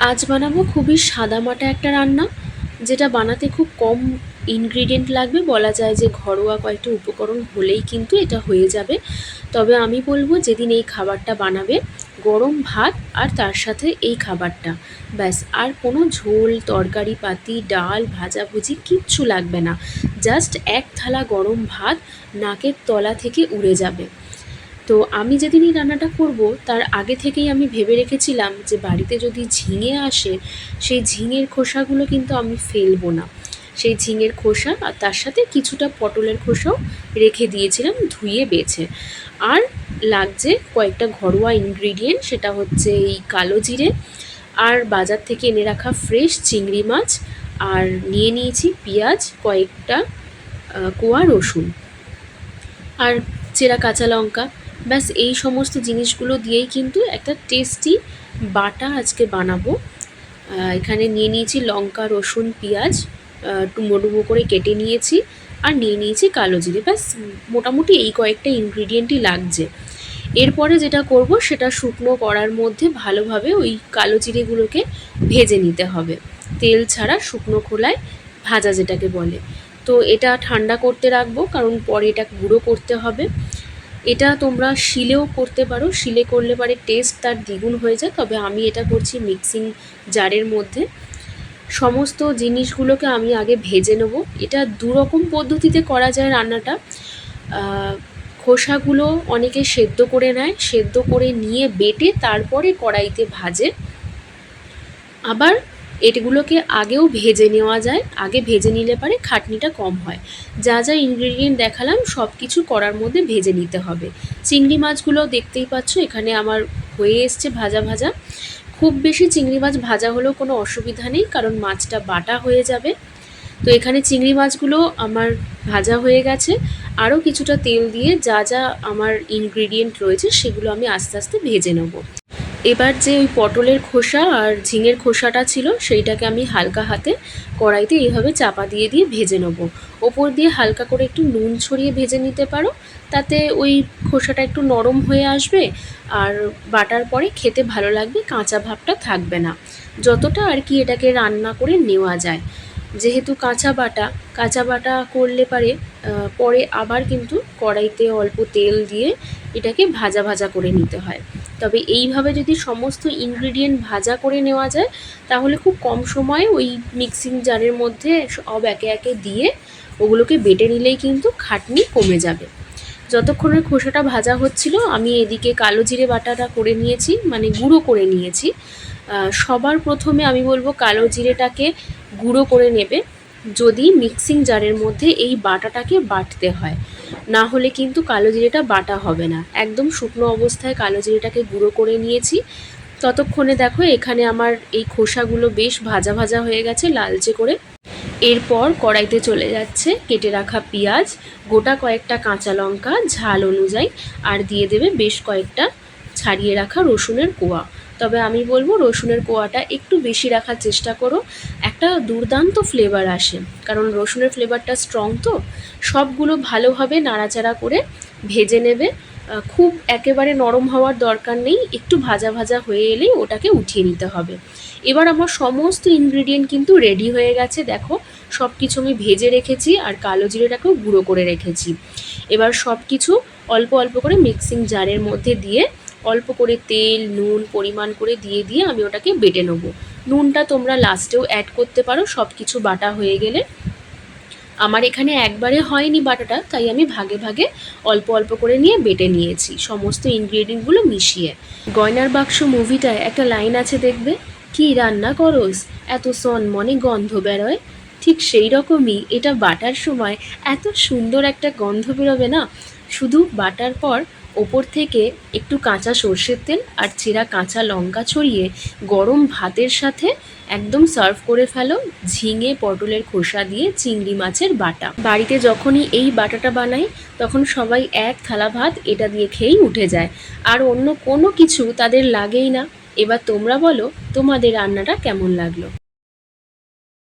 আজ বানাবো খুবই সাদামাটা একটা রান্না, যেটা বানাতে খুব কম ইনগ্রিডিয়েন্ট লাগবে। বলা যায় যে ঘরোয়া কয়েকটা উপকরণ হলেই কিন্তু এটা হয়ে যাবে। তবে আমি বলব যেদিন এই খাবারটা বানাবে, গরম ভাত আর তার সাথে এই খাবারটা। ব্যাস, আর কোনো ঝোল, তরকারি পাতি, ডাল ভাজাভুজি কিচ্ছু লাগবে না। জাস্ট এক থালা গরম ভাত নাকের তলা থেকে উড়ে যাবে। তো আমি যেদিন এই রান্নাটা করব, তার আগে থেকেই আমি ভেবে রেখেছিলাম যে বাড়িতে যদি ঝিঙে আসে, সেই ঝিঙের খোসাগুলো কিন্তু আমি ফেলব না। সেই ঝিঙের খোসা আর তার সাথে কিছুটা পটলের খোসাও রেখে দিয়েছিলাম, ধুয়ে বেছে। আর লাগছে কয়েকটা ঘরোয়া ইনগ্রিডিয়েন্ট সেটা হচ্ছে এই কালো জিরে আর বাজার থেকে এনে রাখা ফ্রেশ চিংড়ি মাছ। আর নিয়ে নিয়েছি পেঁয়াজ, কয়েকটা কোয়া রসুন। আর চেরা কাঁচা লঙ্কা। ব্যাস, এই সমস্ত জিনিসগুলো দিয়েই কিন্তু একটা টেস্টি বাটা আজকে বানাবো। এখানে নিয়ে নিয়েছি লঙ্কা, রসুন, পেঁয়াজ ডুমো ডুমো করে কেটে নিয়েছি আর নিয়ে নিয়েছি কালো জিরে। ব্যাস, মোটামুটি এই কয়েকটা ইনগ্রিডিয়েন্টই লাগছে। এরপরে যেটা করব, সেটা শুকনো করার মধ্যে ভালোভাবে ওই কালো জিরেগুলোকে ভেজে নিতে হবে। তেল ছাড়া শুকনো খোলায় ভাজা যেটাকে বলে। তো এটা ঠান্ডা করতে রাখব, কারণ পরে এটা গুঁড়ো করতে হবে। এটা তোমরা শিলেও করতে পারো, শিলে করলে পারে টেস্ট তার দ্বিগুণ হয়ে যায়, তবে আমি এটা করছি মিক্সিং জারের মধ্যে। সমস্ত জিনিসগুলোকে আমি আগে ভেজে নেব। এটা দুরকম পদ্ধতিতে করা যায় রান্নাটা। খোসাগুলো অনেকে সেদ্ধ করে নেয়, সেদ্ধ করে নিয়ে বেটে তারপরে কড়াইতে ভাজে। আবার এগুলোকে আগেও ভেজে নেওয়া যায়। আগে ভেজে নিলে পারে খাটনিটা কম হয়। যা যা ইনগ্রিডিয়েন্ট দেখালাম সব কিছু করার মধ্যে ভেজে নিতে হবে। চিংড়ি মাছগুলো দেখতেই পাচ্ছ, এখানে আমার হয়ে এসছে ভাজা ভাজা। খুব বেশি চিংড়ি মাছ ভাজা হলেও কোনো অসুবিধা নেই, কারণ মাছটা বাটা হয়ে যাবে। তো এখানে চিংড়ি মাছগুলো আমার ভাজা হয়ে গেছে। আরও কিছুটা তেল দিয়ে যা যা আমার ইনগ্রিডিয়েন্ট রয়েছে, সেগুলো আমি আস্তে আস্তে ভেজে নেব। এবার যে ওই পটলের খোসা আর ঝিঙের খোসাটা ছিল, সেইটাকে আমি হালকা হাতে কড়াইতে এইভাবে চাপা দিয়ে দিয়ে ভেজে নেব। ওপর দিয়ে হালকা করে একটু নুন ছড়িয়ে ভেজে নিতে পারো, তাতে ওই খোসাটা একটু নরম হয়ে আসবে আর বাটার পরে খেতে ভালো লাগবে, কাঁচা ভাবটা থাকবে না। যতটা আর কি এটাকে রান্না করে নেওয়া যায়। যেহেতু কাঁচা বাটা কাঁচা বাটা করলে পারে পরে আবার কিন্তু কড়াইতে অল্প তেল দিয়ে এটাকে ভাজা ভাজা করে নিতে হয়। তবে এইভাবে যদি সমস্ত ইনগ্রিডিয়েন্ট ভাজা করে নেওয়া যায়, তাহলে খুব কম সময়ে ওই মিক্সিং জারের মধ্যে সব একে একে দিয়ে ওগুলোকে বেটে নিলেই কিন্তু খাটনি কমে যাবে। যতক্ষণের খোসাটা ভাজা হচ্ছিল, আমি এদিকে কালো জিরে বাটাটা করে নিয়েছি মানে গুঁড়ো করে নিয়েছি। সবার প্রথমে আমি বলব কালো জিরেটাকে গুঁড়ো করে নেবে। যদি মিক্সিং জারের মধ্যে এই বাটাটাকে বাটতে হয়, না হলে কিন্তু কালো জিরেটা বাটা হবে না। একদম শুকনো অবস্থায় কালো জিরেটাকে গুঁড়ো করে নিয়েছি। ততক্ষণে দেখো এখানে আমার এই খোসাগুলো বেশ ভাজা ভাজা হয়ে গেছে লালচে করে। এরপর কড়াইতে চলে যাচ্ছে কেটে রাখা পেঁয়াজ, গোটা কয়েকটা কাঁচা লঙ্কা, ঝাল অনুযায়ী, আর দিয়ে দেবে বেশ কয়েকটা ছাড়িয়ে রাখা রসুনের কোয়া। তবে আমি বলব রসুনের কোয়াটা একটু বেশি রাখার চেষ্টা করো। একটা দুর্দান্ত ফ্লেভার আসে। কারণ রসুনের ফ্লেভারটা স্ট্রং তো, সবগুলো ভালোভাবে নাড়াচাড়া করে ভেজে নেবে। খুব একেবারে নরম হওয়ার দরকার নেই, একটু ভাজা ভাজা হয়ে এলেই ওটাকে উঠিয়ে নিতে হবে। এবার আমার সমস্ত ইনগ্রিডিয়েন্ট কিন্তু রেডি হয়ে গেছে। দেখো সব কিছু আমি ভেজে রেখেছি আর কালো জিরেটাকেও গুঁড়ো করে রেখেছি। এবার সব কিছু অল্প অল্প করে মিক্সিং জারের মধ্যে দিয়ে অল্প করে তেল, নুন, পরিমাণ করে দিয়ে দিয়ে আমি ওটাকে বেটে নেব। নুনটা তোমরা লাস্টেও অ্যাড করতে পারো সব কিছু বাটা হয়ে গেলে। আমার এখানে একবারে হয়নি বাটাটা, তাই আমি ভাগে ভাগে অল্প অল্প করে নিয়ে বেটে নিয়েছি, সমস্ত ইনগ্রিডিয়েন্টগুলো মিশিয়ে। গয়নার বাক্স মুভিটায় একটা লাইন আছে দেখবে, কি রান্না করস? এত সন মনে গন্ধ বেরোয়। ঠিক সেই রকমই এটা বাটার সময় এত সুন্দর একটা গন্ধ বেরোবে না, শুধু বাটার পর ওপর থেকে একটু কাঁচা সর্ষের তেল আর চেরা কাঁচা লঙ্কা ছড়িয়ে গরম ভাতের সাথে একদম সার্ভ করে ফেলো ঝিঙে, পটলের খোসা দিয়ে চিংড়ি মাছের বাটা। বাড়িতে যখনই এই বাটাটা বানাই, তখন সবাই এক থালা ভাত এটা দিয়ে খেয়েই উঠে যায়। আর অন্য কোনো কিছু তাদের লাগেই না। এবার তোমরা বলো তোমাদের রান্নাটা কেমন লাগল?